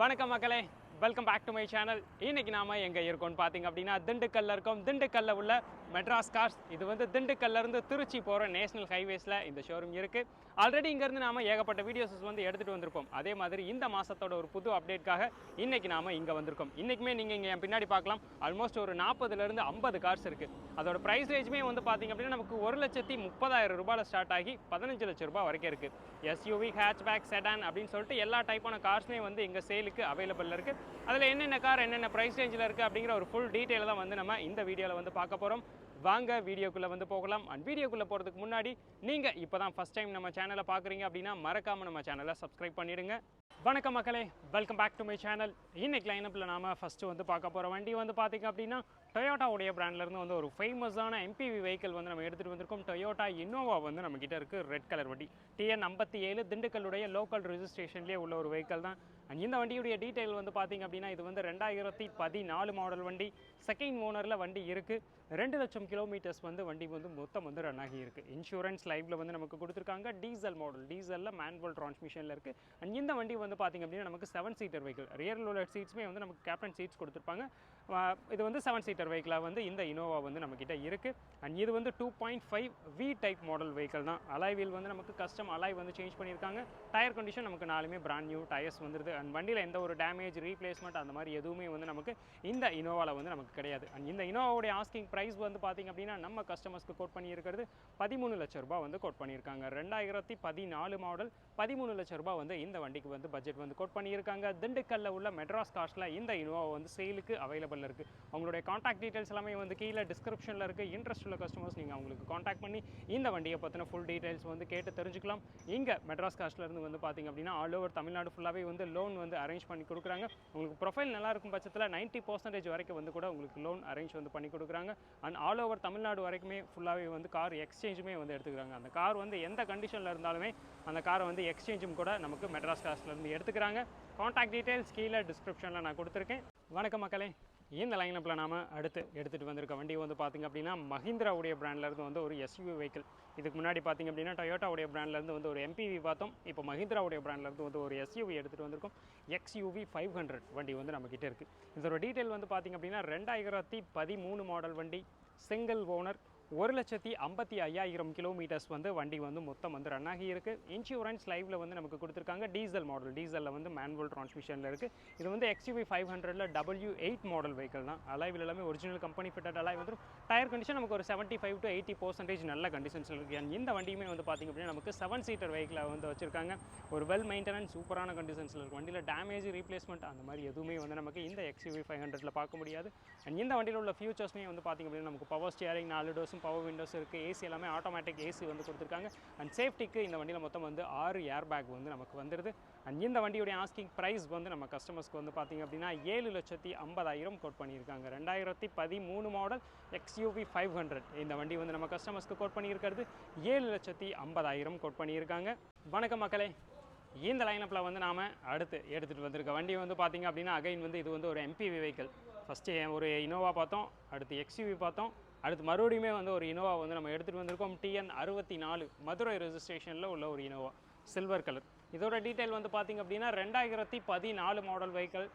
வணக்கம் மக்களே. Welcome back to my channel இன்னைக்கு நாம எங்க இருக்கோம்னு பாத்தீங்க அப்படின்னா திண்டுக்கல்ல இருக்கோம். திண்டுக்கல்ல உள்ள மெட்ராஸ் கார்ஸ். இது வந்து திண்டுக்கல்லேருந்து திருச்சி போகிற நேஷனல் ஹைவேஸில் இந்த ஷோரூம் இருக்குது ஆல்ரெடி இங்கேருந்து நாம் ஏகப்பட்ட வீடியோஸ் வந்து எடுத்துகிட்டு வந்திருப்போம். அதே மாதிரி இந்த மாதத்தோட ஒரு புது அப்டேட்காக இன்றைக்கி நாம் இங்கே வந்திருக்கோம். இன்றைக்குமே நீங்கள் இங்கே என் பின்னாடி பார்க்கலாம். ஆல்மோஸ்ட் ஒரு நாற்பதுலேருந்து ஐம்பது கார்ஸ் இருக்குது அதோட ப்ரைஸ் ரேஞ்சுமே வந்து பார்த்தீங்க அப்படின்னா நமக்கு ஒரு லட்சத்தி முப்பதாயிரம் ரூபாயில் ஸ்டார்ட் ஆகி பதினஞ்சு லட்சம் ரூபாய் வரைக்கும் இருக்குது எஸ்யூவி ஹேட்ச்பேக் செடான் அப்படின்னு சொல்லிட்டு எல்லா டைப்பான கார்ஸ்மே வந்து இங்கே சேலுக்கு அவைலபிள் இருக்குது அதில் என்னென்ன கார் என்னென்ன ப்ரைஸ் ரேஞ்சில் இருக்குது அப்படிங்கிற ஒரு ஃபுல் டீட்டெயில் தான் வந்து நம்ம இந்த வீடியோவில் வந்து பார்க்க போகிறோம் வாங்க வீடியோக்குள்ளே வந்து போகலாம். அண்ட் வீடியோக்குள்ளே போகிறதுக்கு முன்னாடி நீங்கள் இப்போ தான் ஃபஸ்ட் டைம் நம்ம சேனலை பார்க்குறீங்க அப்படின்னா மறக்காமல் நம்ம சேனலை சப்ஸ்கிரைப் பண்ணிடுங்க. வணக்கம் மக்களே welcome back to my channel இன்னைக்கு லைனப்பில் நாம ஃபஸ்ட்டு வந்து பார்க்க போகிற வண்டி வந்து பார்த்தீங்க அப்படின்னா டொயோட்டாவுடைய பிராண்ட்லேருந்து வந்து ஒரு ஃபேமஸான எம்பிவி வெஹிக்கிள் வந்து நம்ம எடுத்துகிட்டு வந்திருக்கோம். டொயோட்டா இன்னோவா வந்து நம்மக்கிட்ட இருக்குது ரெட் கலர் வண்டி. டிஎன் ஐம்பத்தி ஏழு திண்டுக்கல்லுடைய லோக்கல் ரிஜிஸ்ட்ரேஷன்லேயே உள்ள ஒரு வெஹிக்கிள் தான். அண்ட் இந்த வண்டியுடைய டீட்டெயில் வந்து பார்த்தீங்க அப்படின்னா இது வந்து ரெண்டாயிரத்தி பதினாலு மாடல் வண்டி. செகண்ட் ஓனரில் வண்டி இருக்குது ரெண்டு லட்சம் கிலோமீட்டர்ஸ் வந்து வண்டி வந்து மொத்தம் வந்து ரன் ஆகி இருக்குது இன்சூரன்ஸ் லைஃப்பில் வந்து நமக்கு கொடுத்துருக்காங்க. டீசல் மாடல் டீசலில் மேன்வல் டிரான்ஸ்மிஷனில் இருக்குது அண்ட் இந்த வண்டி வந்து பார்த்தீங்க அப்படின்னா நமக்கு செவன் சீட்டர் வெஹிக்கிள் ரியர் உள்ள சீட்ஸுமே வந்து நமக்கு கேப்டன் சீட்ஸ் கொடுத்துருப்பாங்க. இது வந்து செவன் சீட்டர் வெஹிக்கிளாக வந்து இந்த இனோவா வந்து நம்மக்கிட்ட இருக்குது அண்ட் இது வந்து two point five V type model vehicle தான். அலாய் வீல் வந்து நமக்கு கஸ்டம் அலாய் வந்து சேஞ்ச் பண்ணியிருக்காங்க. டயர் கண்டிஷன் நமக்கு நாலுமே பிராண்ட் நியூ டயர்ஸ் வந்துருது. அண்ட் வண்டியில் எந்த ஒரு டேமேஜ் ரீப்ளேஸ்மெண்ட் அந்த மாதிரி எதுவுமே வந்து நமக்கு இந்த இனோவாவில் வந்து நமக்கு கிடையாது. அண்ட் இந்த இனோவாவுடைய ஆஸ்கிங் ப்ரைஸ் வந்து பார்த்திங்க அப்படின்னா நம்ம கஸ்டமர்ஸ்க்கு கோட் பண்ணியிருக்கிறது பதிமூணு லட்ச ரூபா வந்து கோட் பண்ணியிருக்காங்க. ரெண்டாயிரத்தி பதினாலு மாடல் பதிமூணு லட்ச ரூபாய் வந்து இந்த வண்டிக்கு வந்து பட்ஜெட் வந்து கோட் பண்ணியிருக்காங்க. திண்டுக்கல்லில் உள்ள மெட்ராஸ் காஸ்ட்டில் இந்த இனோவா வந்து சேலுக்கு அவைலபிள் இருக்குது அவங்களுடைய காண்டாக்ட் டீட்டெயில்ஸ் எல்லாமே வந்து கீழே டிஸ்கிரிப்ஷனில் இருக்குது இன்ட்ரெஸ்ட் உள்ள கஸ்டமர்ஸ் நீங்கள் அவங்களுக்கு காண்டாக்ட் பண்ணி இந்த வண்டியை பற்றின ஃபுல் டீட்டெயில்ஸ் வந்து கேட்டு தெரிஞ்சுக்கலாம். இங்கே மெட்ராஸ் காஸ்ட்ல இருந்து வந்து பார்த்திங்க அப்படின்னா ஆல் ஓவர் தமிழ்நாடு ஃபுல்லாகவே வந்து லோன் வந்து அரேஞ்ச் பண்ணி கொடுக்குறாங்க. உங்களுக்கு ப்ரொஃபைல் நல்லா இருக்கும் பட்சத்தில் 90% பர்சன்டேஜ் வரைக்கும் வந்து கூட உங்களுக்கு லோன் அரேஞ்ச் வந்து பண்ணி கொடுக்குறாங்க. அண்ட் ஆல் ஓவர் தமிழ்நாடு வரைக்குமே ஃபுல்லாகவே வந்து கார் எக்ஸ்சேஞ்சுமே வந்து எடுத்துக்கிறாங்க. அந்த கார் வந்து எந்த கண்டிஷனில் இருந்தாலுமே அந்த காரை வந்து எக்ஸ்சேஞ்சும் கூட நமக்கு மெட்ராஸ் காஸ்ட்ல இருந்து எடுத்துக்கிறாங்க. காண்டாக்ட் டீட்டெயில்ஸ் கீழே டிஸ்கிரிப்ஷனில் நான் கொடுத்துருக்கேன். வணக்கம் மக்களே. இந்த லைனப்பில் நாம அடுத்து எடுத்துகிட்டு வந்திருக்க வண்டி வந்து பார்த்திங்க அப்படின்னா மஹிந்திராவுடைய பிராண்ட்லேருந்து வந்து ஒரு எஸ்யூவி வெஹிக்கிள் இதுக்கு முன்னாடி பார்த்திங்க அப்படின்னா டொயோட்டாவுடைய பிராண்ட்லேருந்து வந்து ஒரு எம்பிவி பார்த்தோம். இப்போ மஹிந்திராவுடைய பிராண்ட்லேருந்து வந்து ஒரு எஸ்யூவி எடுத்துகிட்டு வந்திருக்கோம். எக்ஸ்யூவி ஃபைவ் ஹண்ட்ரட் வண்டி வந்து நம்மக்கிட்ட இருக்குது இதோட டீட்டெயில் வந்து பார்த்திங்க அப்படின்னா ரெண்டாயிரத்தி பதிமூணு மாடல் வண்டி சிங்கிள் ஓனர் ஒரு லட்சத்தி ஐம்பத்தி ஐயாயிரம் கிலோமீட்டர்ஸ் வந்து வண்டி வந்து மொத்தம் வந்து ரன் ஆகி இருக்கு. இன்சூரன்ஸ் லைவ்ல வந்து நமக்கு கொடுத்துருக்காங்க. டீசல் மாடல் டீசலில் வந்து மேனுவல் டிரான்ஸ்மிஷனில் இருக்குது இது வந்து எக்ஸ்யூவி ஃபைவ் ஹண்ட்ரட்ல டபுள்யூ எயிட் மாடல் வெஹிக்கிள் தான். அலைவில் எல்லாமே ஒரிஜினல் கம்பெனி ஃபிட்டட் அலாய் வந்துடும் டயர் கண்டிஷன் நமக்கு ஒரு seventy five to eighty percentage நல்ல கண்டிஷன்ஸில் இருக்குது இந்த வண்டியுமே வந்து பார்த்திங்க அப்படின்னா நமக்கு செவன் சீட்டர் வெஹிக்கிளை வந்து வச்சிருக்காங்க. ஒரு வெல் மெயின்டெனன்ஸ் சூப்பரான கண்டிஷன்ஸில் இருக்கும் வண்டியில் டேமேஜ் ரீப்ளேஸ்மெண்ட் அந்த மாதிரி எதுவுமே வந்து நமக்கு இந்த எக்ஸ்யூவி ஃபைவ் ஹண்ட்ரட்ல பார்க்க முடியாது. அண்ட் இந்த வண்டியில் உள்ள ஃபியூச்சர்ஸ்மே வந்து பார்த்திங்க அப்படின்னா நமக்கு பவர் ஸ்டியரிங் நாலு டோஸும் பவர் விண்டோஸ் இருக்குது ஏசி எல்லாமே ஆட்டோமேட்டிக் ஏசி வந்து கொடுத்துருக்காங்க. அண்ட் சேஃப்டிக்கு இந்த வண்டியில் மொத்தம் வந்து ஆறு ஏர் பேக் வந்து நமக்கு வந்துடுது அண்ட் இந்த வண்டியுடைய ஆஸ்கிங் ப்ரைஸ் வந்து நம்ம கஸ்டமர்ஸ்க்கு வந்து பார்த்திங்க அப்படின்னா ஏழு லட்சத்தி ஐம்பதாயிரம் கோட் பண்ணியிருக்காங்க. ரெண்டாயிரத்தி பதிமூணு மாடல் எக்ஸ்யூவி ஃபைவ் ஹண்ட்ரட் இந்த வண்டி வந்து நம்ம கஸ்டமர்ஸ்க்கு கோட் பண்ணியிருக்கிறது. ஏழு லட்சத்தி ஐம்பதாயிரம் கோட் பண்ணியிருக்காங்க. வணக்கம் மக்களே. இந்த லைனப்பில் வந்து நாம் அடுத்து எடுத்துகிட்டு வந்திருக்க வண்டி வந்து பார்த்திங்க அப்படின்னா அகைன் வந்து இது வந்து ஒரு எம்பிவி வெஹிக்கிள் ஃபஸ்ட்டு ஒரு இனோவா பார்த்தோம். அடுத்து எக்ஸ்யூவி பார்த்தோம். அடுத்து மறுபடியுமே வந்து ஒரு இனோவா வந்து நம்ம எடுத்துகிட்டு வந்திருக்கோம். டிஎன் அறுபத்தி நாலு. மதுரை ரெஜிஸ்ட்ரேஷனில் உள்ள ஒரு இனோவா சில்வர் கலர் இதோட டீட்டெயில் வந்து பார்த்திங்க அப்படின்னா ரெண்டாயிரத்தி பதினாலு மாடல் வெஹிக்கிள்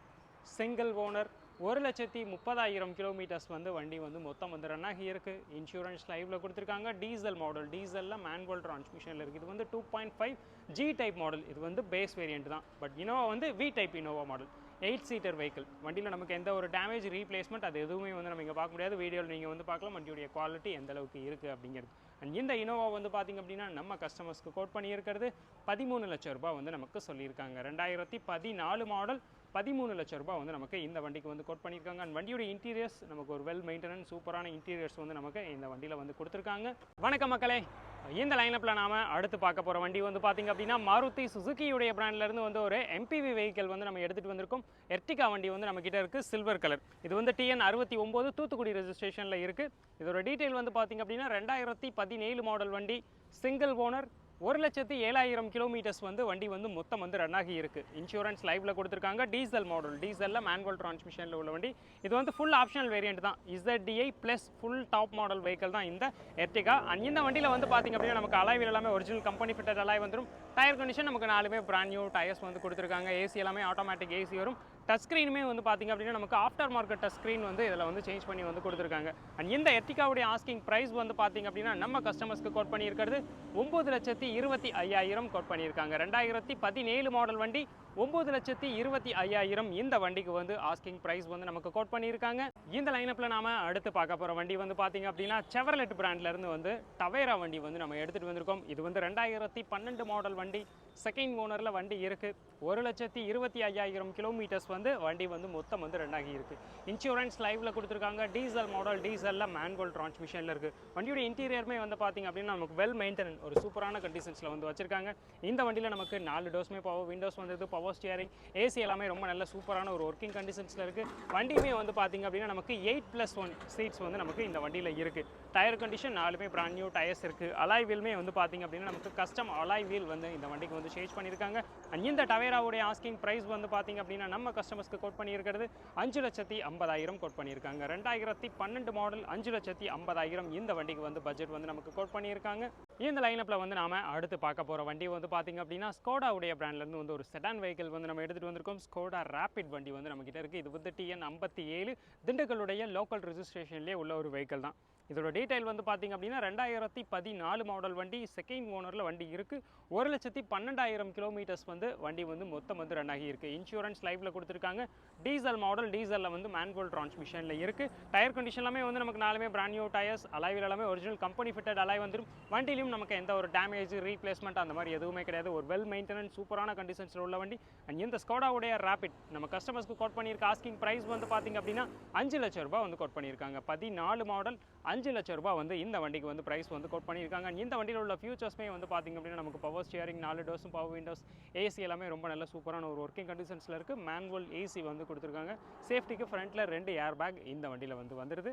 சிங்கிள் ஓனர் ஒரு லட்சத்தி முப்பதாயிரம் கிலோமீட்டர்ஸ் வந்து வண்டி வந்து மொத்தம் வந்து ரன் ஆகி இருக்குது இன்சூரன்ஸ் லைவில் கொடுத்துருக்காங்க. டீசல் மாடல் டீசலில் மேனுவல் டிரான்ஸ்மிஷனில் இருக்குது இது வந்து two point five G type model இது வந்து பேஸ் வேரியண்ட் தான். பட் இனோவா வந்து V type Innova model eight seater vehicle வண்டியில் நமக்கு எந்த ஒரு டேமேஜ் ரீப்ளேஸ்மெண்ட் அது எதுவுமே வந்து நம்ம இங்கே பார்க்க முடியாது. வீடியோவில் நீங்கள் வந்து பார்க்கலாம். வண்டியுடைய குவாலிட்டி எந்த அளவுக்கு இருக்குது அப்படிங்கிறது. அண்ட் இந்த இனோவா வந்து பார்த்திங்க அப்படின்னா நம்ம கஸ்டமர்ஸ்க்கு கோட் பண்ணியிருக்கிறது பதிமூணு லட்சம் ரூபாய் வந்து நமக்கு சொல்லியிருக்காங்க. ரெண்டாயிரத்தி பதினாலு மாடல் பதிமூணு லட்சம் ரூபாய் வந்து நமக்கு இந்த வண்டிக்கு வந்து கோட் பண்ணியிருக்காங்க. அண்ட் வண்டியோட இன்டீரியர்ஸ் நமக்கு ஒரு வெல் மெயின்டெனன்ஸ் சூப்பரான இன்டீரியர்ஸ் வந்து நமக்கு இந்த வண்டியில் வந்து கொடுத்துருக்காங்க. வணக்கம் மக்களே. இந்த லைனப்பில் நாம அடுத்து பார்க்க போகிற வண்டி வந்து பார்த்திங்க அப்படின்னா மாருதி சுசுக்கியுடைய பிராண்ட்லேருந்து வந்து ஒரு எம்பிவி வெஹிக்கல் வந்து நம்ம எடுத்துகிட்டு வந்திருக்கோம். எர்டிகா வண்டி வந்து நம்மக்கிட்ட இருக்குது சில்வர் கலர் இது வந்து டிஎன் அறுபத்தி ஒம்பது தூத்துக்குடி ரெஜிஸ்ட்ரேஷனில் இருக்குது இதோட டீட்டெயில் வந்து பார்த்திங்க அப்படின்னா ரெண்டாயிரத்தி பதினேழு மாடல் வண்டி சிங்கிள் ஓனர் ஒரு லட்சத்து ஏழாயிரம் கிலோமீட்டர்ஸ் வந்து வண்டி வந்து மொத்தம் வந்து ரன் ஆகி இருக்குது இன்சூரன்ஸ் லைவ்ல கொடுத்துருக்காங்க. டீசல் மாடல் டீசலில் மேனுவல் டிரான்ஸ்மிஷனில் உள்ள வண்டி. இது வந்து ஃபுல் ஆப்ஷனல் வேரியன்ட் தான். ZDI plus full top model vehicle தான் இந்த எர்டிகா அண்ட் இந்த வண்டியில் வந்து பார்த்திங்க அப்படின்னா நமக்கு அலாயில் எல்லாமே ஒரிஜினல் கம்பெனி ஃபிட்டட் அலாய் வந்துடும் டயர் கண்டிஷன் நமக்கு நாலுமே பிராண்ட் நியூ டயர்ஸ் வந்து கொடுத்துருக்காங்க. ஏசி எல்லாமே ஆட்டோமேட்டிக் ஏசி வரும். டச் ஸ்க்ரீனுமே வந்து பார்த்திங்க அப்படின்னா நமக்கு ஆஃப்டர் மார்க்கெட் டச் ஸ்க்ரீன் வந்து இதில் வந்து சேஞ்ச் பண்ணி வந்து கொடுத்துருக்காங்க. அண்ட் இந்த எர்டிகாவுடைய ஆஸ்கிங் ப்ரைஸ் வந்து பார்த்திங்க அப்படின்னா நம்ம கஸ்டமர்ஸ்க்கு கோட் பண்ணியிருக்கிறது ஒம்பது லட்சத்தி இருபத்தி ஐயாயிரம் கோட் பண்ணியிருக்காங்க. ரெண்டாயிரத்தி பதினேழு மாடல் வண்டி ஒம்பது லட்சத்தி இருபத்தி ஐயாயிரம் இந்த வண்டிக்கு வந்து ஆஸ்கிங் ப்ரைஸ் வந்து நமக்கு கோட் பண்ணியிருக்காங்க. இந்த லைனப்பில் நாம அடுத்து பார்க்க போகிற வண்டி வந்து பார்த்திங்க அப்படின்னா செவர்லெட் பிராண்ட்லேருந்து வந்து டவேரா வண்டி வந்து நம்ம எடுத்துகிட்டு வந்திருக்கோம். இது வந்து ரெண்டாயிரத்தி பன்னெண்டு மாடல் வண்டி. செகண்ட் ஓனரில் வண்டி இருக்குது ஒரு லட்சத்தி இருபத்தி ஐயாயிரம் கிலோமீட்டர்ஸ் வந்து வண்டி வந்து மொத்தம் வந்து ரெண்டாகி இருக்குது இன்சூரன்ஸ் லைவில் கொடுத்துருக்காங்க. டீசல் மாடல் டீசலில் மேன்கோல் டிரான்ஸ்மிஷனில் இருக்குது வண்டியோட இன்டீரியருமே வந்து பார்த்திங்க அப்படின்னா நமக்கு வெல் மெயின்டெனன் ஒரு சூப்பரான கண்டிஷன்ஸில் வந்து வச்சுருக்காங்க. இந்த வண்டியில் நமக்கு நாலு டோஸ்மே பவர் விண்டோஸ் வந்தது பவர் ஸ்டியரிங் ஏசி எல்லாமே ரொம்ப நல்ல சூப்பரான ஒரு ஒர்க்கிங் கண்டிஷன்ஸில் இருக்குது வண்டியுமே வந்து பார்த்திங்க அப்படின்னா நமக்கு எயிட் ப்ளஸ் ஒன் சீட்ஸ் வந்து நமக்கு இந்த வண்டியில் இருக்குது டயர் கண்டிஷன் நாலுமே பிராண்ட் நியூ டயர்ஸ் இருக்குது அலாய் வீலுமே வந்து பார்த்திங்க அப்படின்னா நமக்கு கஸ்டம் அலாய் வீல் வந்து இந்த வண்டிக்கு வந்து சேஞ்ச் பண்ணியிருக்காங்க. அண்ட் இந்த டவேராவுடைய ஆஸ்கிங் ப்ரைஸ் வந்து பார்த்திங்க அப்படின்னா நம்ம கஸ்டமர்ஸ்க்கு கோட் பண்ணியிருக்கிறது அஞ்சு லட்சத்தி ஐம்பதாயிரம் கோட் பண்ணியிருக்காங்க. ரெண்டாயிரத்தி பன்னெண்டு மாடல் அஞ்சு லட்சத்தி ஐம்பதாயிரம் இந்த வண்டிக்கு வந்து பட்ஜெட் வந்து நமக்கு கோட் பண்ணியிருக்காங்க. இந்த லைனப்பில் வந்து நாம அடுத்து பார்க்க போகிற வண்டி வந்து பார்த்திங்க அப்படின்னா ஸ்கோடாவுடைய பிராண்ட்லேருந்து வந்து ஒரு செடான் வெஹிக்கிள் வந்து நம்ம எடுத்துகிட்டு வந்திருக்கோம். ஸ்கோடா ரேபிட் வண்டி வந்து நம்மக்கிட்ட இருக்குது இது வந்து டிஎன் ஐம்பத்தி ஏழு திண்டுக்கல்லுடைய லோக்கல் ரிஜிஸ்ட்ரேஷன்லேயே உள்ள ஒரு வெஹிக்கிள் தான். இதோட டீடைல் வந்து பார்த்திங்க அப்படின்னா ரெண்டாயிரத்தி பதினாலு மாடல் வண்டி செகண்ட் ஓனரில் வண்டி இருக்குது ஒரு லட்சத்தி பன்னெண்டாயிரம் கிலோமீட்டர்ஸ் வந்து வண்டி வந்து மொத்தம் வந்து ரன் ஆகி இருக்குது இன்சூரன்ஸ் லைஃப்பில் கொடுத்துருக்காங்க. டீசல் மாடல் டீசலில் வந்து மேன்வல் டிரான்ஸ்மிஷனில் இருக்குது டயர் கண்டிஷன் எல்லாமே வந்து நமக்கு நாலுமே பிராண்ட் நியூ டயர்ஸ் அலைவில் எல்லாமே ஒரிஜினல் கம்பெனி ஃபிட்டட் அலை வந்துடும் வண்டியிலும் நமக்கு எந்த ஒரு டேமேஜ் ரீப்ளேஸ்மெண்ட் அந்த மாதிரி எதுவுமே கிடையாது. ஒரு வெல் மெயின்டெனன்ஸ் சூப்பரான கண்டிஷன்ஸில் உள்ள வண்டி. அண்ட் இந்த ஸ்கோடாவுடைய ரேபிட் நம்ம கஸ்டமர்ஸ்க்கு கோட் பண்ணியிருக்க ஆஸ்கிங் ப்ரைஸ் வந்து பார்த்திங்க அப்படின்னா அஞ்சு லட்சம் ரூபாய் வந்து கோட் பண்ணியிருக்காங்க. பதினாலு மாடல் அஞ்சு லட்சம் ரூபாய் வந்து இந்த வண்டிக்கு வந்து ப்ரைஸ் வந்து கோட் பண்ணியிருக்காங்க. இந்த வண்டியில் உள்ள ஃபியூச்சர்ஸ்மே வந்து பார்த்திங்க அப்படின்னா நமக்கு பவர் ஸ்டியரிங் நாலு டோஸும் பவர் விண்டோஸ் ஏசி எல்லாமே ரொம்ப நல்ல சூப்பரான ஒரு ஒர்க்கிங் கண்டிஷன்ஸில் இருக்குது மேனுவல் ஏசி வந்து கொடுத்துருக்காங்க. சேஃப்டிக்கு ஃப்ரண்ட்டில் ரெண்டு ஏர் பேக் இந்த வண்டியில் வந்து வந்துடுது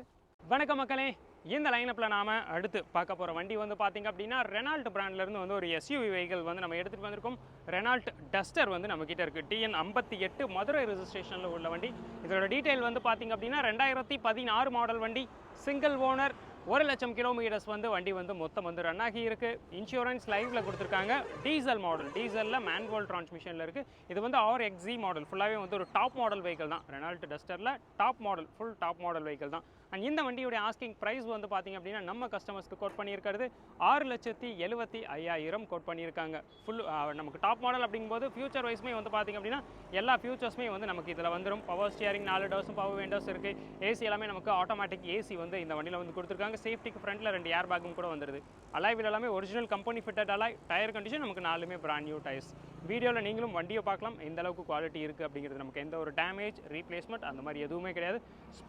வணக்க மக்களே. இந்த லைனப்பில் நாம் அடுத்து பார்க்க போகிற வண்டி வந்து பார்த்திங்க அப்படின்னா ரெனால்ட் பிராண்ட்லேருந்து வந்து ஒரு எஸ்யூவி வெஹிக்கிள் வந்து நம்ம எடுத்துகிட்டு வந்திருக்கோம். ரெனால்ட் டஸ்டர் வந்து நம்மக்கிட்ட இருக்குது டிஎன் ஐம்பத்தி எட்டு மதுரை ரிஜிஸ்ட்ரேஷனில் உள்ள வண்டி. இதோட டீட்டெயில் வந்து பார்த்திங்க அப்படின்னா ரெண்டாயிரத்தி பதினாறு மாடல் வண்டி. சிங்கிள் ஓனர் ஒரு லட்சம் கிலோமீட்டர்ஸ் வந்து வண்டி வந்து மொத்தம் வந்து ரன் ஆகி இருக்குது இன்சூரன்ஸ் லைஃப்பில் கொடுத்துருக்காங்க. டீசல் மாடல் டீசலில் மேனுவல் டிரான்ஸ்மிஷனில் இருக்குது இது வந்து ஆர் எக்ஸி மாடல் ஃபுல்லாகவே வந்து ஒரு டாப் மாடல் வெஹிக்கிள் தான். Renault டஸ்டரில் top model full top model vehicle தான். அண்ட் இந்த வண்டியுடைய ஆஸ்கிங் ப்ரைஸ் வந்து பார்த்தீங்க அப்படின்னா நம்ம கஸ்டமர்ஸ்க்கு கோட் பண்ணியிருக்கிறது ஆறு லட்சத்தி எழுபத்தி ஐயாயிரம் கோட் பண்ணியிருக்காங்க. ஃபுல் நமக்கு டாப் மாடல் அப்படிங்கும்போது ஃபியூச்சர் வைஸ்மே வந்து பார்த்தீங்க அப்படின்னா எல்லா ஃபியூச்சர்ஸுமே வந்து நமக்கு இதில் வந்துடும் பவர் ஸ்டியரிங் நாலு டோஸும் பவர் விண்டோஸ் இருக்குது ஏசி எல்லாமே நமக்கு ஆட்டோமேட்டிக் ஏசி வந்து இந்த வண்டியில் வந்து கொடுத்துருக்காங்க. சேஃப்டிக்கு ஃப்ரண்ட்டில் ரெண்டு ஏர் பேக்கும் கூட வந்துருது. அலாய்வில் எல்லாமே original company fitted alloy tyre condition நமக்கு நாலுமே பிராண்ட் நியூ டயர்ஸ் வீடியோவில் நீங்களும் வண்டியை பார்க்கலாம். எந்த அளவுக்கு குவாலிட்டி இருக்குது அப்படிங்கிறது நமக்கு எந்த ஒரு டேமேஜ் ரீப்ளேஸ்மெண்ட் அந்த மாதிரி எதுவுமே கிடையாது.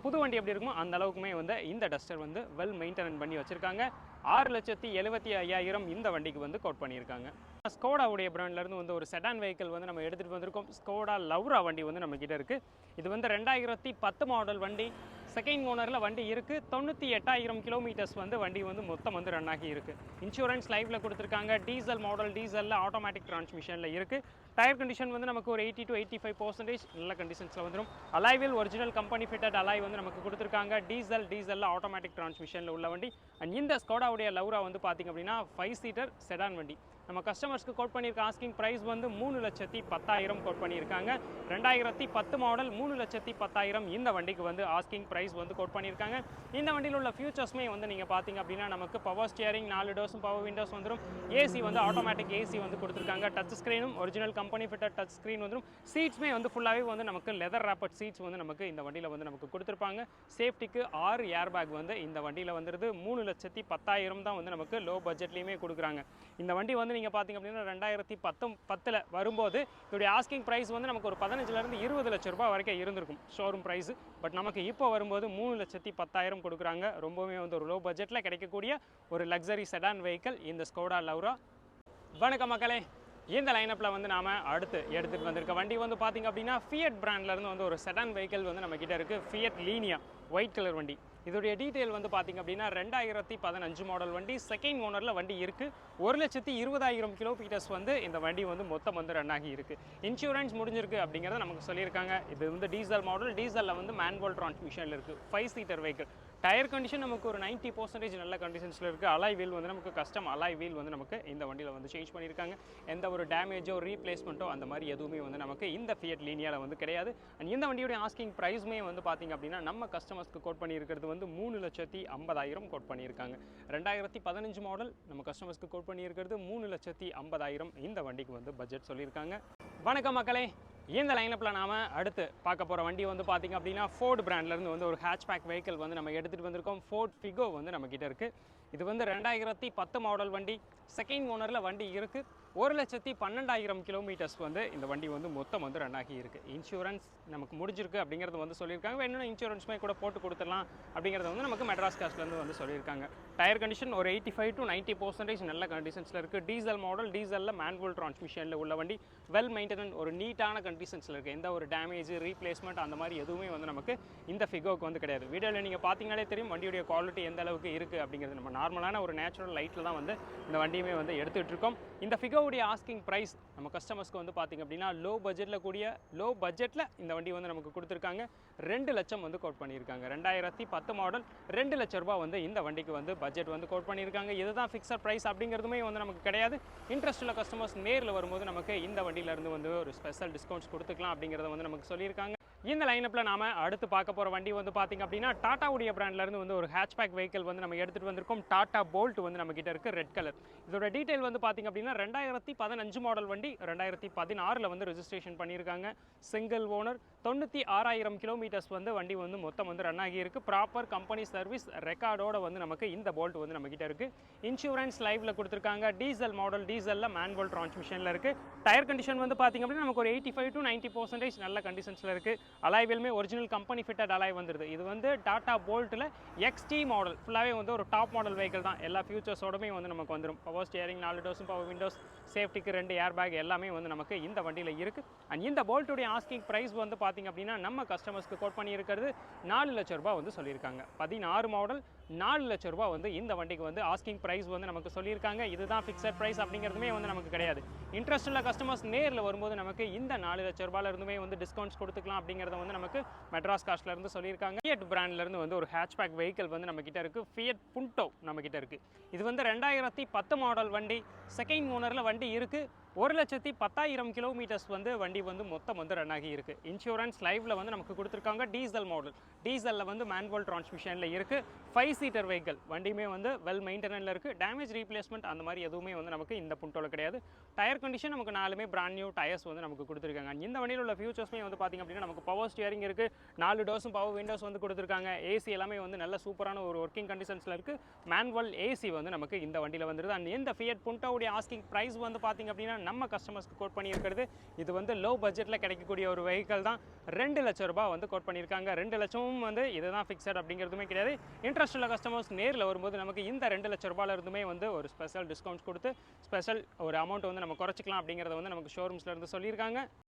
புது வண்டி எப்படி இருக்குமோ அந்த அளவுக்குமே வந்து இந்த டஸ்டர் வந்து வெல் மெயின்டெனன் பண்ணி வச்சுருக்காங்க. ஆறு லட்சத்தி எழுபத்தி ஐயாயிரம் இந்த வண்டிக்கு வந்து கோட் பண்ணியிருக்காங்க. ஸ்கோடாவுடைய பிராண்ட்லேருந்து வந்து ஒரு செடான் வெஹிக்கிள் வந்து நம்ம எடுத்துகிட்டு வந்திருக்கோம். ஸ்கோடா லவ்ரா வண்டி வந்து நம்மக்கிட்ட இருக்குது இது வந்து ரெண்டாயிரத்தி பத்து மாடல் வண்டி. செகண்ட் ஓனரில் வண்டி இருக்குது தொண்ணூற்றி எட்டாயிரம் கிலோமீட்டர்ஸ் வந்து வண்டி வந்து மொத்தம் வந்து ரன் ஆகி இருக்குது இன்சூரன்ஸ் லைஃப்பில் கொடுத்துருக்காங்க. டீசல் மாடல் டீசலில் ஆட்டோமேட்டிக் டிரான்ஸ்மிஷனில் இருக்குது டயர் கண்டிஷன் வந்து நமக்கு ஒரு eighty to eighty five percentage நல்ல கண்டிஷன்ஸில் வந்துடும் அலாய்வில் ஒரிஜினல் கம்பெனி ஃபிட்டட் அலாய் வந்து நமக்கு கொடுத்துருக்காங்க. டீசல் டீசலில் ஆட்டோமேட்டிக் டிரான்ஸ்மிஷனில் உள்ள வண்டி. அண்ட் இந்த ஸ்கோடாவுடைய லவ்ரா வந்து பார்த்திங்க அப்படின்னா ஃபைவ் சீட்டர் செடான் வண்டி. நம்ம கஸ்டமர்ஸ்க்கு கோட் பண்ணியிருக்க ஆஸ்கிங் ப்ரைஸ் வந்து மூணு லட்சத்தி பத்தாயிரம் கோட் பண்ணியிருக்காங்க. ரெண்டாயிரத்தி பத்து மாடல் மூணு லட்சத்தி பத்தாயிரம் இந்த வண்டிக்கு வந்து ஆஸ்கிங் ப்ரைஸ் வந்து கோட் பண்ணியிருக்காங்க. இந்த வண்டியில் உள்ள ஃபியூச்சர்ஸுமே வந்து நீங்கள் பார்த்தீங்க அப்படின்னா நமக்கு பவர் ஸ்டியரிங் நாலு டோஸும் பவர் விண்டோஸ் வந்துடும் ஏசி வந்து ஆட்டோமேட்டிக் ஏசி வந்து கொடுத்துருக்காங்க. Touch ஸ்க்ரீனும் original company fitter touch screen வந்துடும் சீட்ஸுமே வந்து ஃபுல்லாகவே வந்து நமக்கு லெதர் ரேப்பட் சீட்ஸ் வந்து நமக்கு இந்த வண்டியில் வந்து நமக்கு கொடுத்துருப்பாங்க. சேஃப்டிக்கு ஆறு ஏர் பேக் வந்து இந்த வண்டியில் வந்துடுது மூணு லட்சத்தி பத்தாயிரம் தான் வந்து நமக்கு லோ பட்ஜெட்லேயுமே கொடுக்குறாங்க. இந்த வண்டி வந்து வந்து நீங்கள் பார்த்தீங்க அப்படின்னா ரெண்டாயிரத்தி பத்தும் பத்தில் வரும்போது இதோடைய ஆஸ்கிங் ப்ரைஸ் வந்து நமக்கு ஒரு பதினஞ்சுலேருந்து இருபது லட்ச ரூபாய் வரைக்கும் இருந்திருக்கும் ஷோரூம் ப்ரைஸ் பட் நமக்கு இப்போ வரும்போது மூணு லட்சத்தி பத்தாயிரம் கொடுக்குறாங்க. ரொம்பவே வந்து ஒரு லோ பட்ஜெட்டில் கிடைக்கக்கூடிய ஒரு லக்ஸரி செடான் வெஹிக்கிள் இந்த ஸ்கோடா லவ்ரா வணக்கம் மக்களே. இந்த லைனப்பில் வந்து நாம் அடுத்து எடுத்துகிட்டு வந்திருக்க வண்டி வந்து பார்த்திங்க அப்படின்னா ஃபியட் பிராண்ட்லேருந்து வந்து ஒரு செடான் வெஹிக்கிள் வந்து நம்மக்கிட்ட இருக்குது ஃபியட் லீனியா ஒயிட் கலர் வண்டி. இதோடைய டீட்டெயில் வந்து பார்த்திங்க அப்படின்னா ரெண்டாயிரத்தி பதினஞ்சு மாடல் வண்டி. செகண்ட் ஓனரில் வண்டி இருக்குது ஒரு லட்சத்தி இருபதாயிரம் கிலோமீட்டர்ஸ் வந்து இந்த வண்டி வந்து மொத்தம் வந்து ரன் ஆகி இருக்குது இன்சூரன்ஸ் முடிஞ்சிருக்கு அப்படிங்கிறத நமக்கு சொல்லியிருக்காங்க. இது வந்து டீசல் மாடல் டீசலில் வந்து மேன்வல் டிரான்ஸ்மிஷனில் இருக்குது five seater vehicle tyre condition நமக்கு ஒரு 90% பர்சன்டேஜ் நல்ல கண்டிஷன்ஸில் இருக்குது அலாய் வீல் வந்து நமக்கு கஸ்டம் அலாய் வீல் வந்து நமக்கு இந்த வண்டியில் வந்து சேஞ்ச் பண்ணியிருக்காங்க. எந்த ஒரு டேமேஜோ ரீப்ளேஸ்மெண்ட்டோ அந்த மாதிரி எதுவுமே வந்து நமக்கு இந்த ஃபியட் லீனியாவில் வந்து கிடையாது. அண்ட் இந்த வண்டியோடைய ஆஸ்கிங் ப்ரைஸுமே வந்து பார்த்திங்க அப்படின்னா நம்ம கஸ்டமர்ஸ்க்கு கோட் பண்ணியிருக்கிறது வந்து மூணு லட்சத்தி ஐம்பதாயிரம் கோட் பண்ணியிருக்காங்க. ரெண்டாயிரத்தி பதினஞ்சு மாடல் நம்ம கஸ்டமர்ஸ்க்கு கோட் பண்ணியிருக்கிறது மூணு லட்சத்தி ஐம்பதாயிரம் இந்த வண்டிக்கு வந்து பட்ஜெட் சொல்லியிருக்காங்க. வணக்கம் மக்களே. இந்த லைனப்பில் நாம் அடுத்து பார்க்க போகிற வண்டி வந்து பார்த்திங்க அப்படின்னா ஃபோர்டு பிராண்ட்லேருந்து வந்து ஒரு ஹேட்ச்பேக் வெஹிக்கிள் வந்து நம்ம எடுத்துகிட்டு வந்திருக்கோம். ஃபோர்ட் ஃபிகோ வந்து நம்மக்கிட்ட இருக்குது இது வந்து ரெண்டாயிரத்தி பத்து மாடல் வண்டி. செகண்ட் ஓனரில் வண்டி இருக்குது ஒரு லட்சத்தி பன்னெண்டாயிரம் கிலோமீட்டர்ஸ் வந்து இந்த வண்டி வந்து மொத்தம் வந்து ரன் ஆகி இருக்குது இன்சூரன்ஸ் நமக்கு முடிஞ்சிருக்கு அப்படிங்கிறது வந்து சொல்லியிருக்காங்க. வேணும்னா இன்சூரன்ஸுமே கூட போட்டு கொடுத்துடலாம் அப்படிங்கிறது வந்து நமக்கு மெட்ராஸ் காஸ்ட்லேருந்து வந்து சொல்லியிருக்காங்க. டயர் கண்டிஷன் ஒரு eighty five to ninety percentage நல்ல கண்டிஷன்ஸில் இருக்குது டீசல் மாடல் டீசலில் மேன்வல் டிரான்ஸ்மிஷனில் உள்ள வண்டி. வெல் மெயின்டெனன் ஒரு நீட்டான கண்டிஷன்ஸில் இருக்குது எந்த ஒரு டேமேஜ் ரீப்ளேஸ்மெண்ட் அந்த மாதிரி எதுவுமே வந்து நமக்கு இந்த ஃபிகோக்கு வந்து கிடையாது. வீடியோவில் நீங்கள் பார்த்தீங்கனாலே தெரியும் வண்டியுடைய குவாலிட்டி எந்த அளவுக்கு இருக்குது அப்படிங்கிறது. நம்ம நார்மலான ஒரு நேச்சுரல் லைட்டில் தான் வந்து இந்த வண்டியுமே வந்து எடுத்துகிட்டு இருக்கோம். இந்த ஃபிகோவுடைய ஆஸ்கிங் ப்ரைஸ் நம்ம கஸ்டமர்ஸ்க்கு வந்து பார்த்திங்க அப்படின்னா லோ பட்ஜெட்டில் கூடிய லோ பட்ஜெட்டில் இந்த வண்டி வந்து நமக்கு கொடுத்துருக்காங்க. ரெண்டு லட்சம் வந்து கோட் பண்ணியிருக்காங்க. ரெண்டாயிரத்தி பத்து மாடல் ரெண்டு லட்ச ரூபா வந்து இந்த வண்டிக்கு வந்து பட்ஜெட் வந்து கோட் பண்ணியிருக்காங்க. இதுதான் ஃபிக்ஸட் ப்ரைஸ் அப்படிங்கிறதுமே வந்து நமக்கு கிடையாது. இன்ட்ரெஸ்ட் உள்ள கஸ்டமர்ஸ் நேரில் வரும்போது நமக்கு இந்த வண்டியிலேருந்து வந்து ஒரு ஸ்பெஷல் டிஸ்கவுண்ட்ஸ் கொடுத்துக்கலாம் அப்படிங்கிறத வந்து நமக்கு சொல்லியிருக்காங்க. இந்த லைனப்பில் நாம அடுத்து பார்க்க போகிற வண்டி வந்து பார்த்திங்க அப்படின்னா டாட்டாவுடைய பிராண்ட்லேருந்து வந்து ஒரு ஹேட்ச்பேக் வெஹிக்கிள் வந்து நம்ம எடுத்துகிட்டு வந்திருக்கோம். டாட்டா போல்ட் வந்து நம்ம கிட்ட இருக்குது ரெட் கலர் இதோட டீட்டெயில் வந்து பார்த்திங்க அப்படின்னா ரெண்டாயிரத்தி பதினஞ்சு மாடல் வண்டி ரெண்டாயிரத்தி பதினாறில் வந்து ரிஜிஸ்ட்ரேஷன் பண்ணியிருக்காங்க. சிங்கிள் ஓனர் தொண்ணூற்றி ஆறாயிரம் கிலோமீட்டர்ஸ் வந்து வண்டி வந்து மொத்தம் வந்து ரன் ஆகியிருக்கு. ப்ராப்பர் கம்பெனி சர்வீஸ் ரெக்கார்டோட வந்து நமக்கு இந்த போல்ட் வந்து நம்மக்கிட்ட இருக்குது இன்சூரன்ஸ் லைவில் கொடுத்துருக்காங்க. டீசல் மாடல் டீசலில் மேனுவல் டிரான்ஸ்மிஷனில் இருக்குது டயர் கண்டிஷன் வந்து பார்த்திங்க அப்படின்னா நமக்கு ஒரு eighty five to ninety percentage நல்ல கண்டிஷன்ஸில் இருக்குது alloy original company fitted alloy வந்துருது. இது வந்து டாடா போல்ட்டில் எக்ஸ்டி மாடல் ஃபுல்லாகவே வந்து ஒரு டாப் மாடல் வெஹிக்கிள் தான். எல்லா ஃபியூச்சர்ஸோடமே வந்து நமக்கு வந்துடும் பவர் ஸ்டியரிங் நாலு டோஸும் பவர் விண்டோஸ் சேஃப்டிக்கு ரெண்டு ஏர் பேக் எல்லாமே வந்து நமக்கு இந்த வண்டியில் இருக்குது அண்ட் இந்த போல்ட்டுடைய ஆஸ்கிங் ப்ரைஸ் வந்து பார்த்திங்க அப்படின்னா நம்ம கஸ்டமர்ஸ்க்கு கோட் பண்ணியிருக்கிறது நாலு லட்ச ரூபாய் வந்து சொல்லியிருக்காங்க. பதினாறு மாடல் நாலு லட்ச ரூபா வந்து இந்த வண்டிக்கு வந்து ஆஸ்கிங் ப்ரைஸ் வந்து நமக்கு சொல்லியிருக்காங்க. இதுதான் ஃபிக்ஸட் ப்ரைஸ் அப்படிங்கிறதுமே வந்து நமக்கு கிடையாது. இன்ட்ரெஸ்ட் உள்ள கஸ்டமர்ஸ் நேரில் வரும்போது நமக்கு இந்த நாலு லட்ச ரூபாயில இருந்துமே வந்து டிஸ்கவுண்ட்ஸ் கொடுத்துக்கலாம் அப்படிங்கிறத வந்து நமக்கு மெட்ராஸ் காஸ்ட்ல இருந்து சொல்லியிருக்காங்க. ஃபியட் பிராண்ட்ல இருந்து வந்து ஒரு ஹேட்ச்பேக் வெஹிக்கிள் வந்து நம்ம கிட்ட இருக்கு. ஃபியட் புண்டோ நம்ம கிட்ட இருக்கு. இது வந்து ரெண்டாயிரத்தி பத்து மாடல் வண்டி. செகண்ட் ஓனரில் வண்டி இருக்கு. ஒரு லட்சத்தி பத்தாயிரம் கிலோமீட்டர்ஸ் வந்து வண்டி வந்து மொத்தம் வந்து ரன் ஆகி இருக்கு. இன்சூரன்ஸ் லைவ்ல வந்து நமக்கு கொடுத்துருக்காங்க டீசல் மாடல் டீசலில் வந்து மேன்வல் டிரான்ஸ்மிஷனில் இருக்கு. ஃபைவ் சீட்டர் வெஹிக்கிள் வண்டியுமே வந்து வெல் மெயின்டெனில் இருக்கு. டேமேஜ் ரீப்ளேஸ்மெண்ட் அந்த மாதிரி எதுவுமே வந்து நமக்கு இந்த புண்டோல கிடையாது. டயர் கண்டிஷன் நமக்கு நாலுமே பிராண்ட் நியூ டயர்ஸ் வந்து நமக்கு கொடுத்துருக்காங்க. இந்த வண்டியில் உள்ள ஃபியூச்சர்ஸ்மே வந்து பார்த்திங்க அப்படின்னா நமக்கு பவர் ஸ்டியரிங் இருக்கு. நாலு டோஸும் பவர் விண்டோஸ் வந்து கொடுத்துருக்காங்க. ஏசி எல்லாமே வந்து நல்ல சூப்பரான ஒரு ஒர்க்கிங் கண்டிஷன்ஸில் இருக்கு. மேன்வல் ஏசி வந்து நமக்கு இந்த வண்டியில் வந்துருது. அண்ட் இந்த ஃபியட் புண்டோவுடைய ஆஸ்கிங் ப்ரைஸ் வந்து பார்த்திங்க அப்படின்னா நம்ம கஸ்டமர்ஸ்க்கு கோட் பண்ணியிருக்கிறது. இது வந்து லோ பட்ஜெட்டில் கிடைக்கக்கூடிய ஒரு வெஹிக்கல் தான். ரெண்டு லட்ச ரூபாய் வந்து கோட் பண்ணியிருக்காங்க. ரெண்டு லட்சமும் வந்து இதுதான் ஃபிக்ஸட் அப்படிங்கிறதுமே கிடையாது. இன்ட்ரெஸ்ட் உள்ள கஸ்டமர்ஸ் நேரில் வரும்போது நமக்கு இந்த ரெண்டு லட்ச ரூபாயிலிருந்துமே வந்து ஒரு ஸ்பெஷல் டிஸ்கவுண்ட்ஸ் கொடுத்து ஸ்பெஷல் ஒரு அமௌண்ட் வந்து நம்ம குறைச்சிக்கலாம் அப்படிங்கிறத வந்து நமக்கு ஷோரூம்ஸ்லேருந்து சொல்லியிருக்காங்க.